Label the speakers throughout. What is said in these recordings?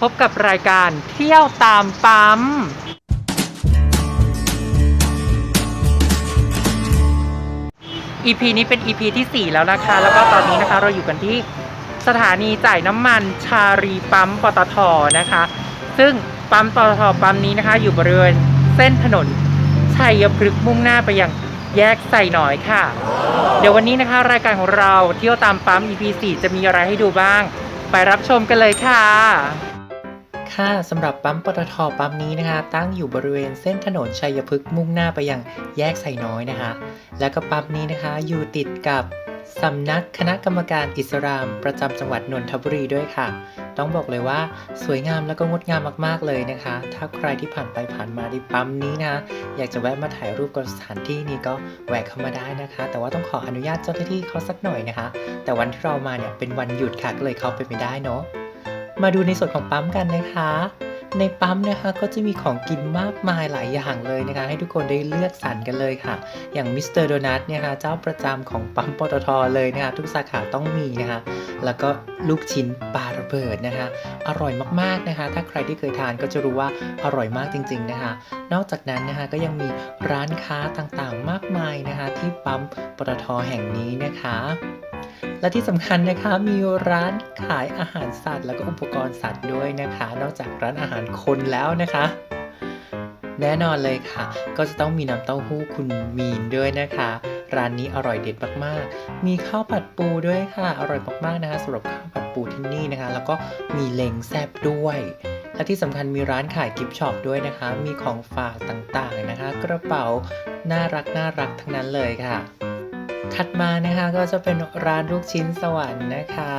Speaker 1: พบกับรายการเที่ยวตามปั๊ม EP นี้เป็น EP ที่ 4 แล้วนะคะ แล้วก็ตอนนี้นะคะเราอยู่กันที่สถานีจ่ายน้ำมันชารีปั๊มปตทนะคะ ซึ่งปั๊มปตทปั๊มนี้นะคะ อยู่บริเวณเส้นถนนชัยพฤกษ์มุ่งหน้าไปยังแยกไส่หน้อยค่ะ เดี๋ยววันนี้นะคะ รายการของเราเที่ยวตามปั๊ม EP 4 จะมีอะไรให้ดูบ้าง ไปรับชมกันเลยค่ะ ค่ะสำหรับปั๊มปตทปั๊มนี้นะคะ ตั้งอยู่บริเวณเส้นถนนชัยพฤกษ์มุ่งหน้าไปยังแยกไส่น้อยนะคะ แล้วก็ปั๊มนี้นะคะอยู่ติดกับสำนักคณะกรรมการอิสลาม ประจำจังหวัดนนทบุรีด้วยค่ะ ต้องบอกเลยว่าสวยงามแล้วก็งดงามมากๆเลยนะคะ ถ้าใครที่ผ่านไปผ่านมาที่ปั๊มนี้นะ อยากจะแวะมาถ่ายรูปกับสถานที่นี้ก็แวะเข้ามาได้นะคะ แต่ว่าต้องขออนุญาตเจ้าหน้าที่เขาสักหน่อยนะคะ แต่วันที่เรามาเนี่ยเป็นวันหยุดค่ะก็เลยเข้าไปไม่ได้เนาะ มาดูในส่วนของปั๊มกันนะคะ ในปั๊มนะคะก็จะมีของกินมากมายหลายอย่างเลยนะคะ ให้ทุกคนได้เลือกสรรกันเลยค่ะ อย่างมิสเตอร์โดนัทเนี่ยค่ะเจ้าประจำของปั๊มปตทเลยนะคะทุกสาขาต้องมีนะคะแล้วก็ลูกชิ้นปลาระเบิดนะคะ อร่อยมากๆนะคะ ถ้าใครที่เคยทานก็จะรู้ว่าอร่อยมากจริง ๆนะคะ นอกจากนั้นนะคะก็ยังมีร้านค้าต่างๆมากมายนะคะ ที่ปั๊มปตทแห่งนี้นะคะ และที่สำคัญนะคะมีร้านขายอาหารสัตว์ แล้วก็อุปกรณ์สัตว์ด้วยนะคะ นอกจากร้านอาหารคนแล้วนะคะ แน่นอนเลยค่ะ ก็จะต้องมีน้ำเต้าหู้คุณมีนด้วยนะคะ ร้านนี้อร่อยเด็ดมากๆ มีข้าวผัดปูด้วยค่ะ อร่อยมากๆนะคะสำหรับข้าวผัดปูที่นี่นะคะ แล้วก็มีเล้งแซบด้วยและที่สำคัญมีร้านขายกิฟต์ช็อปด้วยนะคะ มีของฝากต่างๆนะคะ กระเป๋าน่ารักน่ารักทั้งนั้นเลยค่ะ ถัดมานะคะก็จะเป็นร้านลูกชิ้นสวรรค์นะคะ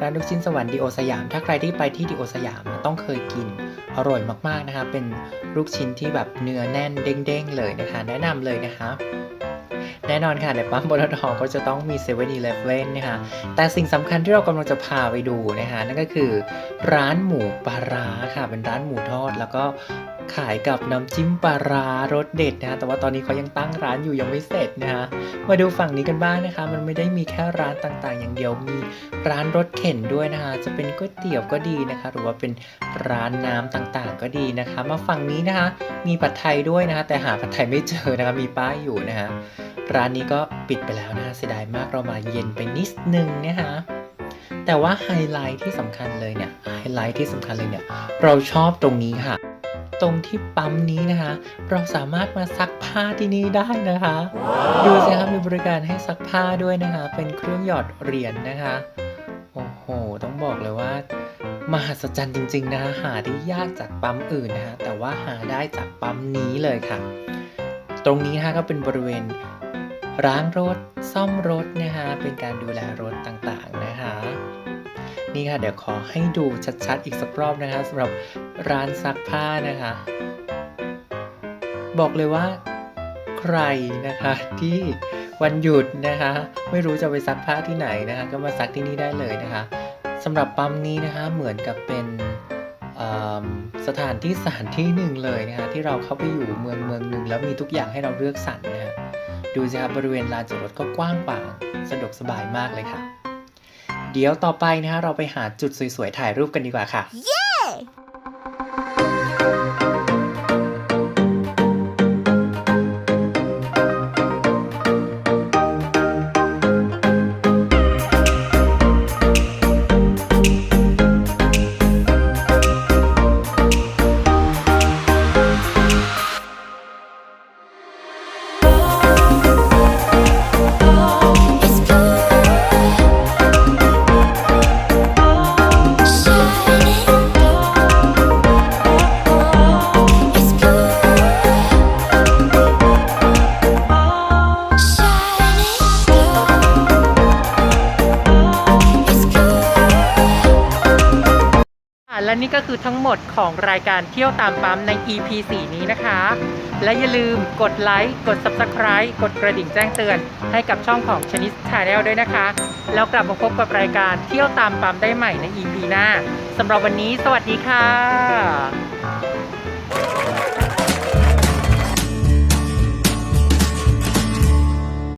Speaker 1: ร้านลูกชิ้นสวรรค์ดีโอสยาม ถ้าใครที่ไปที่ดีโอสยามต้องเคยกินอร่อยมากๆนะคะ เป็นลูกชิ้นที่แบบเนื้อแน่นเด้งๆเลยนะคะ แนะนำเลยนะคะแน่นอนค่ะในปั๊มปตทก็จะต้องมี7 e เ e ่ e อนะคะแต่สิ่งสำคัญที่เรากำลังจะพาไปดูนะคะนั่นก็คือ ร้านหมูปลาร้าค่ะ เป็นร้านหมูทอด แล้วก็ ขายกับน้ำจิ้มปลาร้ารสเด็ดนะคะแต่ว่าตอนนี้เขายังตั้งร้านอยู่ยังไม่เสร็จนะคะมาดูฝั่งนี้กันบ้างนะคะ มันไม่ได้มีแค่ร้านต่างๆ อย่างเดียวมีร้านรถเข็นด้วยนะคะ จะเป็นก๋วยเตี๋ยวก็ดีนะคะ หรือว่าเป็นร้านน้ำต่างๆ ก็ดีนะคะ มาฝั่งนี้นะคะ มีผัดไทยด้วยนะคะ แต่หาผัดไทยไม่เจอนะคะมีป้ายอยู่นะคะร้านนี้ก็ปิดไปแล้วนะคะเสียดายมากเรามาเย็นไปนิดนึงนะคะแต่ว่าไฮไลท์ที่สำคัญเลยเนี่ยไฮไลท์ที่สำคัญเลยเนี่ยเราชอบตรงนี้ค่ะ ตรงที่ปั๊มนี้นะคะ เราสามารถมาซักผ้าที่นี่ได้นะคะ ดูสิครับมีบริการให้ซักผ้าด้วยนะคะ เป็นเครื่องหยอดเหรียญนะคะโอ้โห ต้องบอกเลยว่า มหัศจรรย์จริง ๆ นะคะหาได้ยากจากปั๊มอื่นนะคะแต่ว่าหาได้จากปั๊มนี้เลยค่ะ ตรงนี้นะคะก็เป็นบริเวณล้างรถ ซ่อมรถนะคะเป็นการดูแลรถต่างๆนะคะ นี่ค่ะเดี๋ยวขอให้ดูชัดๆ อีกสักรอบนะคะสำหรับร้านซักผ้านะคะ บอกเลยว่าใครนะคะที่วันหยุดนะคะ ไม่รู้จะไปซักผ้าที่ไหนนะคะ ก็มาซักที่นี่ได้เลยนะคะสำหรับปั๊มนี้นะคะเหมือนกับเป็นสถานที่สถานที่หนึ่งเลยนะคะที่เราเข้าไปอยู่เมืองเมืองหนึ่งแล้วมีทุกอย่างให้เราเลือกสรรนะคะดูสิครับบริเวณลานจอดรถก็กว้างขวางสะดวกสบายมากเลยค่ะ เดี๋ยวต่อไปนะฮะเราไปหาจุดสวยๆถ่ายรูปกันดีกว่าค่ะ และนี่ก็คือทั้งหมดของรายการเที่ยวตามปั๊มใน EP 4 นี้นะคะ และอย่าลืมกดไลค์ กด Subscribe กดกระดิ่งแจ้งเตือน ให้กับช่องของชนิดชาแนลด้วยนะคะ แล้วกลับมาพบกับรายการเที่ยวตามปั๊มได้ใหม่ใน EP หน้าสำหรับวันนี้ สวัสดีค่ะ